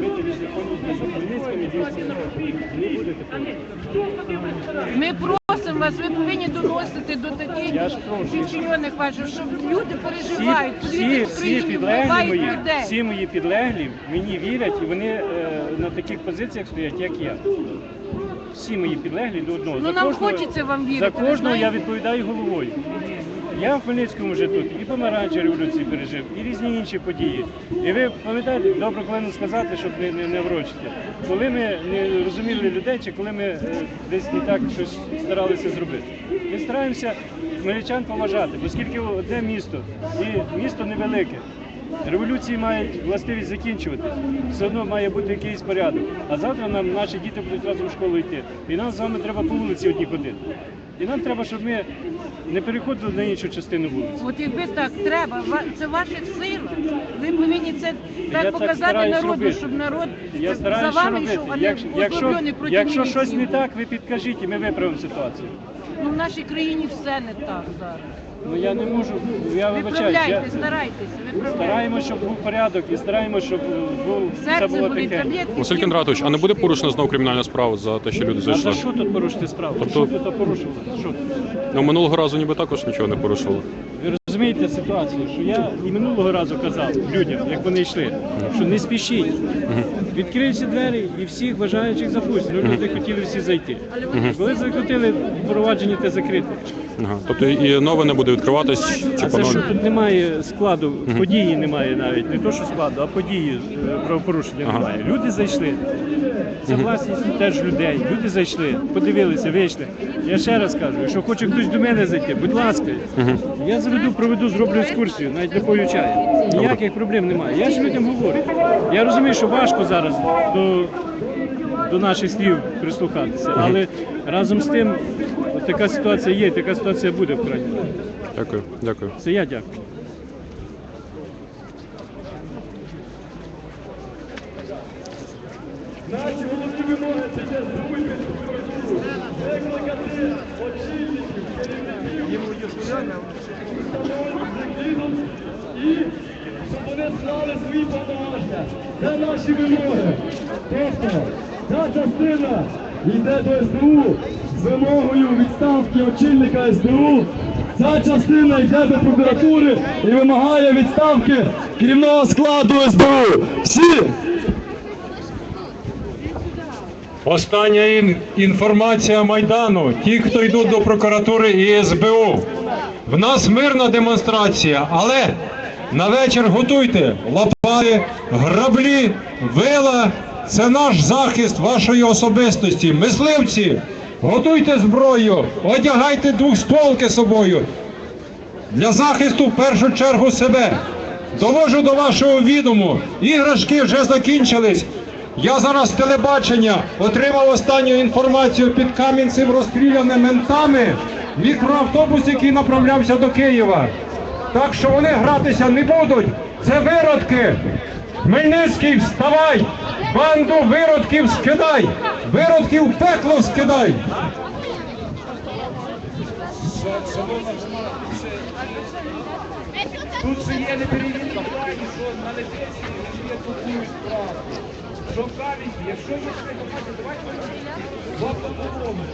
Не будете. Ми просимо вас, ви повинні доносити до таких Я ж прошу. підчинених ваших, щоб люди переживають. всі, Люди в всі підлеглі вбивають мої, людей. всі мої підлеглі мені вірять і вони е, на таких позиціях стоять, як я. Всі мої підлеглі до одного. Ну За нам кожного- хочеться вам вірити. За ви кожного я знаєте? відповідаю головою. Я в Хмельницькому вже тут і помаранчі революції пережив, і різні інші події. І ви пам'ятаєте, добре повинен сказати, щоб не, не, не врочити. Коли ми не розуміли людей, чи коли ми е, десь не так щось старалися зробити. Ми стараємося хмельничан поважати, оскільки одне місто, і місто невелике. Революції мають властивість закінчуватись. Все одно має бути якийсь порядок. А завтра нам наші діти будуть разом в школу йти. І нам з вами треба по вулиці одні ходити. І нам треба, щоб ми не переходили на іншу частину вулиці. От якби так треба, ва- це ваша силах. Ви повинні це Я так так показати стараюсь народу, робити. щоб народ Я за стараюся вами робити. йшов, а не Якщо, якщо, озлоблений проти якщо щось не так, ви підкажіть і ми виправимо ситуацію. Ну в нашій країні все не так зараз. Ну я не можу, я вибачаю, Я... старайтесь, виправляйте. Стараємося, щоб був порядок і стараємося, щоб е, був все Серце було болить, таке. таблетки. Василь Кондратович, а не буде порушена знову кримінальна справа за те, що люди А за зайшли? що тут порушити справу? Тобто- Що тут порушили? Що тут? Ну минулого разу ніби також нічого не порушували. Ви розумієте ситуацію, що я і минулого разу казав людям, як вони йшли, що не спішіть. Відкриються двері і всіх бажаючих запустять. Ну, люди хотіли всі зайти. Коли захотіли, провадження те закрите. Ага. Тобто і нове не буде відкриватись чи А це що тут немає складу, події немає навіть, не то що складу, а події е, правопорушення Ага. немає. Люди зайшли. Це власність теж людей. Люди зайшли, подивилися, вийшли. Я ще раз кажу, якщо хоче хтось до мене зайти, будь ласка, я заведу, проведу, зроблю екскурсію, навіть напою чаю. Ніяких проблем немає. Я ж людям говорю. Я розумію, що важко зараз до, до наших слів прислухатися, але разом з тим от така ситуація є, така ситуація буде в крайньому. Дякую, дякую. Це я дякую. Наші вимоги це є зробити викликати очільників, керівників, і щоб вони знали свої повноваження. Це наші вимоги. Ця частина йде до СБУ з вимогою відставки очільника СБУ. Ця частина йде до прокуратури і вимагає відставки керівного складу СБУ. Всі Остання ін- інформація Майдану. Ті, хто йдуть до прокуратури і СБУ. В нас мирна демонстрація, але на вечір готуйте лопати, граблі, вила. Це наш захист вашої особистості. Мисливці, готуйте зброю, одягайте двохстволки собою. Для захисту в першу чергу себе. Довожу до вашого відому. Іграшки вже закінчились. Я зараз з телебачення отримав останню інформацію під Кам'янцем розстріляним ментами мікроавтобус, який направлявся до Києва. Так що вони гратися не будуть. Це виродки. Хмельницький, вставай! Банду виродків скидай! Виродків пекло скидай! Тут же є неперевірка що на летиці є таку справу. Що в камінь, якщо є ще давайте, давайте вам допомогу.